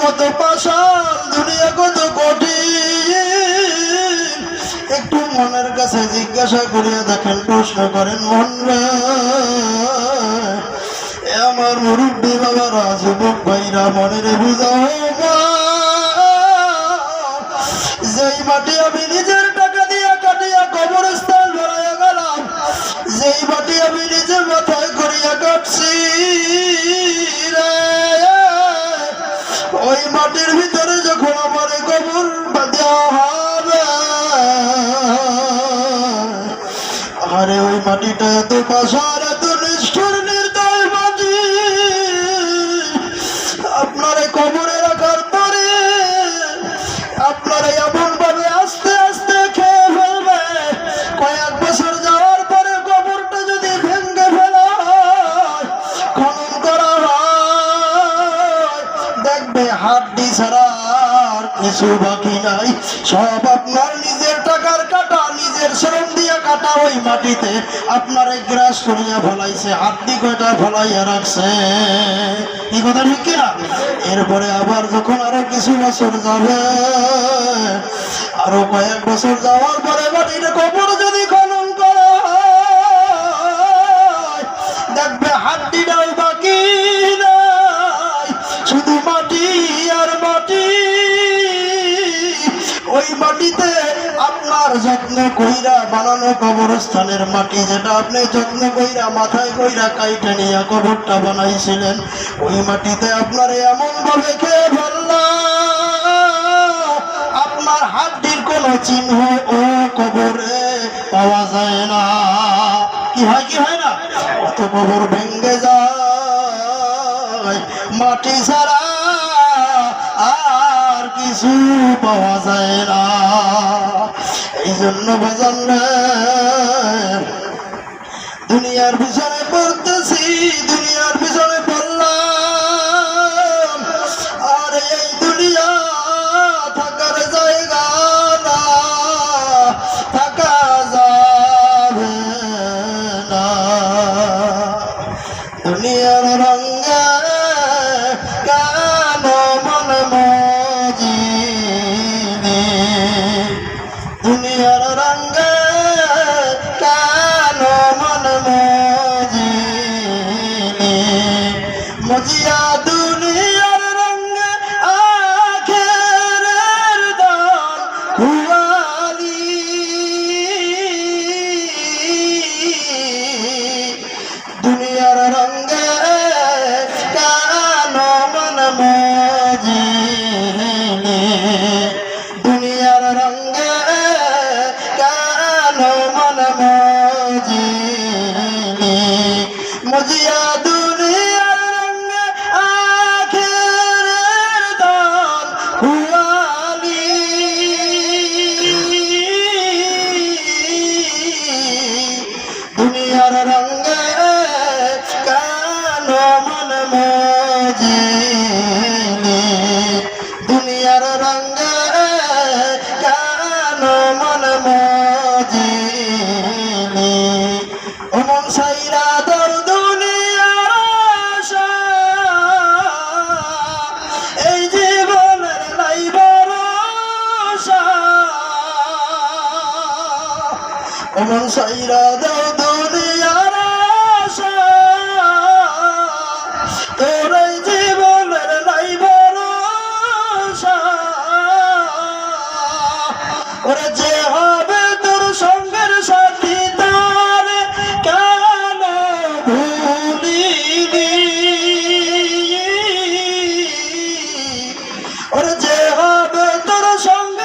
কত পাশাল দুনিয়া কত কঠিন একটু মনের কাছে জিজ্ঞাসা করিয়া দেখেন প্রশ্ন করেন মন আমার মুরব্বী বাবারা যুবক ভাইরা মনের বুঝাও। যেই মাটি আমি নিজের টাকা দিয়া কাটিয়া কবরস্থান ভরাইয়া গেলাম যেই মাটি আমি নিজের মাথায় করিয়া কাটছি রে, মাটির ভিতরে যখন আমার কবর দেওয়া হবে আরে ওই মাটিটা এত পাশার কিছু বাকি নাই। সব আপনার নিজের টাকার কাটা, নিজের শ্রম কাটা ওই মাটিতে। গ্রাস করিয়া ফলাইছে, হাড্ডি কয়টা ফলাইয়া রাখছে। এই কথা ঠিক কিনা? এরপরে আবার যখন আরও কিছু বছর যাবে, আরও কয়েক বছর যাওয়ার পরে মাটির কবর যদি খনন ওই মাটিতে আপনার যত্ন কইরা বানানো কবরস্থানের মাটি যেটা আপনি যত্ন কইরা মাথায় কইরা কাইটা নিয়ে কবরটা বানাইছিলেন, ওই মাটিতে আপনার এমন ভাবে খেয়ে ফেললাম। আপনার হাড্ডির কোনো চিহ্ন ও কবরে পাওয়া যায় না। কি হয় কি হয় না? অত কবর ভেঙ্গে যায়, মাটি ছাড়া কিছু পাওয়া যায় না। এই জন্য বাজান রে, দুনিয়ার পিছনে পড়তেছি দুনিয়ার পিছনে পড়লাম। আর এই দুনিয়া থাকার জায়গা না থাকা যাবে না। দুনিয়ার রঙ্গে রঙ্গে কেন মন মজিনি মজিয়া দুনিয়ার রঙ্গে আখেরের দান খুয়ালি দুনিয়ার রঙ্গে সাইরা দর দুনিয়ার আশা এই জীবনের নাই ভরসা ওমন সাইরা দর ওর যে হবে তোর সঙ্গে